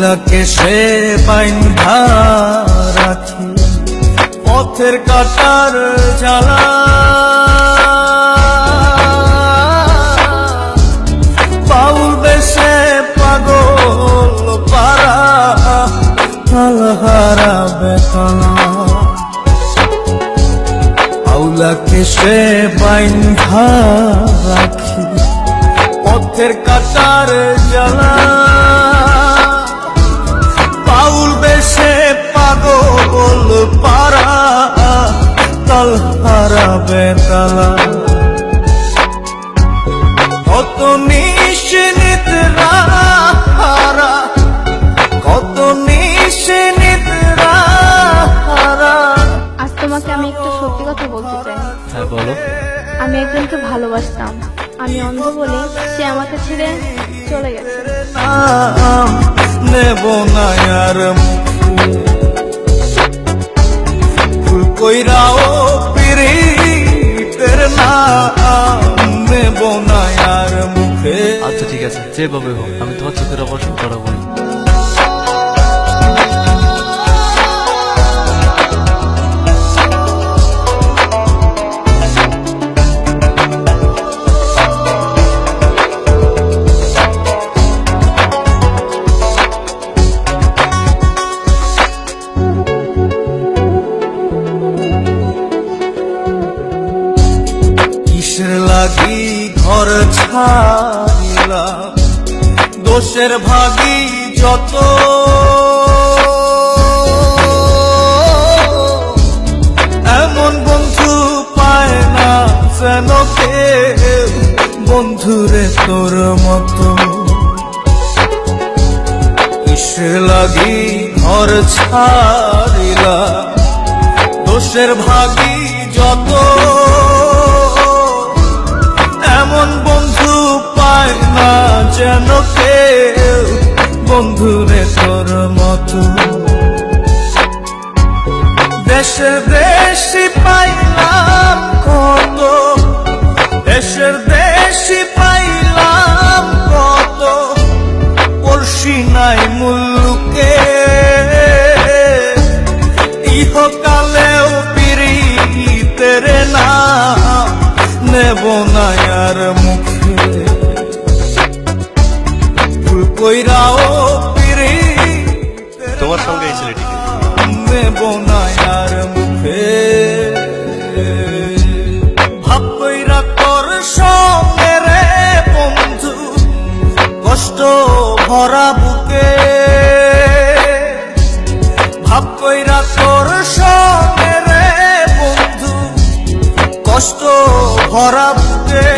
আউলাকে সে বাইন্ধা রাখি পথের কাটার জ্বালা। বাউল বেশে পাগল পারা হারা বেতনা। আউলাকে সে বাইন্ধা রাখি পথের কাটার জ্বালা। বেতালা। কত হারা কত হারা আজ তোমাকে আমি একটা সত্যি কথা বলতে চাই। হ্যাঁ বলো। আমি একজনকে ভালোবাসতাম। আমি অন্ধ বলে সে আমাকে ছেড়ে চলে গেছে। নেব না আর ফুল কইরাও যেভাবে হোক আমি তোমার চোখের অপারেশন করাবো লাগি ঘর ছাড়িলাম দোষের ভাগি যত। এমন বন্ধু পায় না যেন বন্ধুরে তোর মতো। লাগি ঘর ছাড়িলা দোষের ভাগি যত। এমন বন্ধু পায় না যেন কেউ বন্ধুরে তোর মতো। দেশের দেশি পাইলাম কত, দেশের দেশি পাইলাম কত, পড়শি নাই মুল্লুকে ইহকালেও পিরিতের নাম নেব না আর মুখে। কইরাও পিরি তোমার সঙ্গে এই ছেলেটিকে নেব না আর মুখে। ভাব কইরা তোর সঙ্গে রে বন্ধু কষ্ট ভরা বুকে। ভাব কইরা তোর সঙ্গে রে বন্ধু কষ্ট ভরা বুকে।